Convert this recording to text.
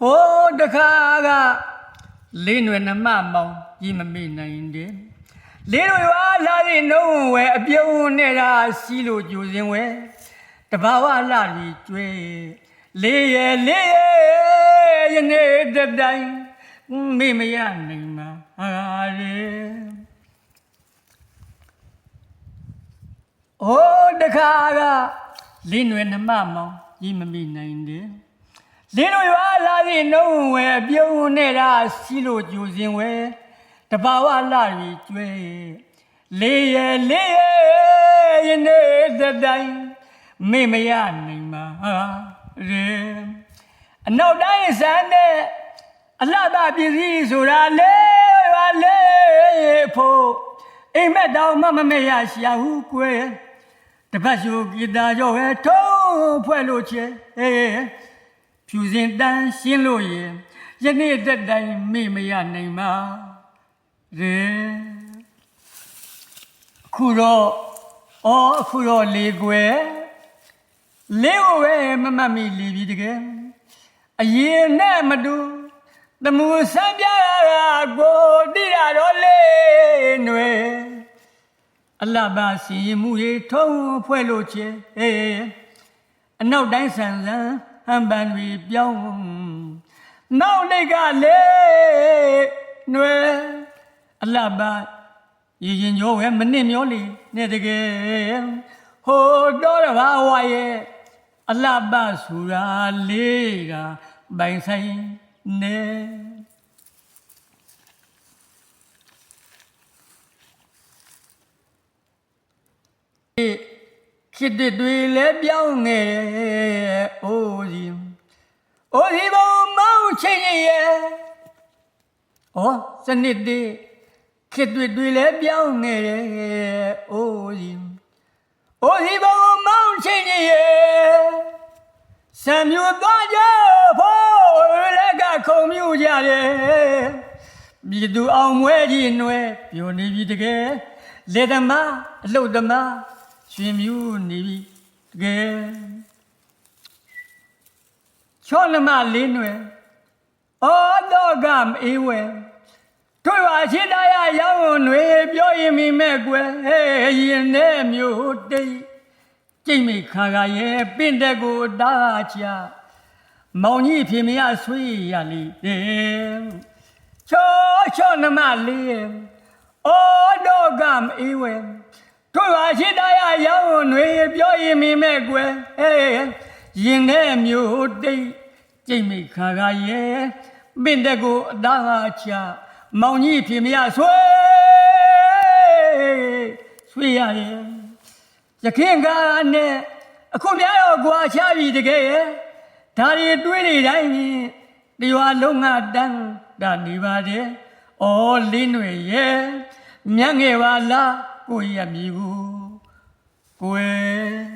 ဟိုးတခါကလေးနွယ်နှမမောင်ကြီးမမေ့နိုင်တယ်လေးတို့ရွာလာရင်နှုံးဝဲအပြုံးနဲ့ရာစီးလို့ကြိုစင်ဝဲတဘာဝလာပြီးကျွဲလေးရဲ့လေးရဲ့ယနေ့တတိုင်းမေ့မရနိုင်မှာဟာလေ။အိုးတခါကလင်းွယ်နှမမောင်ကြီးမမိနိုင်တယ်။ လင်းတို့ရွာလာသည့်နှုံးဝဲအပြုံးနဲ့ရာစီလို့ကြိုစင်ဝဲတဘာဝလာရီကျွဲလေးရဲ့လေးရဲ့ယနေ့တတိုင်းမေ့မရနိုင်မှာဟာရေအနောက်တိုင်းစမ်းတဲ့အလှသပစ္စည်းဆိုတာလေးပါလေးဖို့အိမ်မက်တောင်မမမေ့ရရှာဟုကွယ်တပတ်ရှုဂီတာရောဟဲထုံးဖွဲ့လို့ချေအေး ဖြူစင်တန်းရှင်းလို့ရင်ယနေ့တက်တိုင်းမေ့မရနိုင်မှာရေအခုတော့အော်အခုတော့လေကွယ်လေးကိုပဲမမတ်မိလီပြီတကယ်အရင်နဲ့မတူတမှုစံပြရတာကိုတိရတော့လေຫນွေအလဘစီရင်မှုရေထုံးဖွဲ့လို့ချေအေးအနောက်တိုင်းဆန်ဆန် ဟန်ပန်တွေပြောင်းနောက်နေကလေຫນွေအလဘရရင်ညောဝဲမနစ်မျောလီနဲ့တကယ်ဟိုတော့တဘာဝရဲ့အလဘဆူရာလေးကပိုင်ဆိုင်နေ ခေတ္တတွေလည်းပြောင်းနေတယ်အိုးစီအိုးစီဘုံမောင်းချင်းရဲ့ဩစနစ်တွေခေတ္တတွေလည်းပြောင်းနေတယ်အိုးစီအိုးစီဘုံမောင်းချင်းရဲ့စံမျိုးသွားကြဖို့လက်ကခုံမြူကြတယ်ပြည်သူအောင်မွဲကြီးနွယ်ပြိုနေပြီတကယ်လေသမားအလုတ်သမား ရှင်မြူနေပြီတကယ်ချောလမလေးနွယ်အော်တော့ကမအေးဝဲတွေ့ပါရှိတရားရောင်းနွေပြောရင်မိမဲ့ကွယ်ဟဲ့ရင်နဲ့မျိုးတိတ်ကြိတ်မိခါခါရဲ့ပင့်တဲ့ကိုတားချမောင်ကြီးဖေမရဆွေးရလိတဲ့ချောချောနမလေးအော်တော့ကမအေးဝဲ တို့ပါရှိတရားရောင်းနွေပြောရင်မိမဲ့ကွယ်ဟဲ့ရင်နဲ့မျိုးတိတ်ကြိတ်မိခါခါရဲ့ပင့်တဲ့ကိုအသားချမောင်ကြီးဖေမရဆွေးဆွေးရရဲ့ရခင်ကနဲ့အခုများတော့ကွာချပြီတကယ်ရဲ့ဒါတွေတွေးနေတိုင်းတရွာလုံးငါတန်းတာနေပါတယ်။အော်လင်းတွေရဲ့မြတ်ငယ်ပါလား ကိုရမြည်ဘူး။ကိုယ်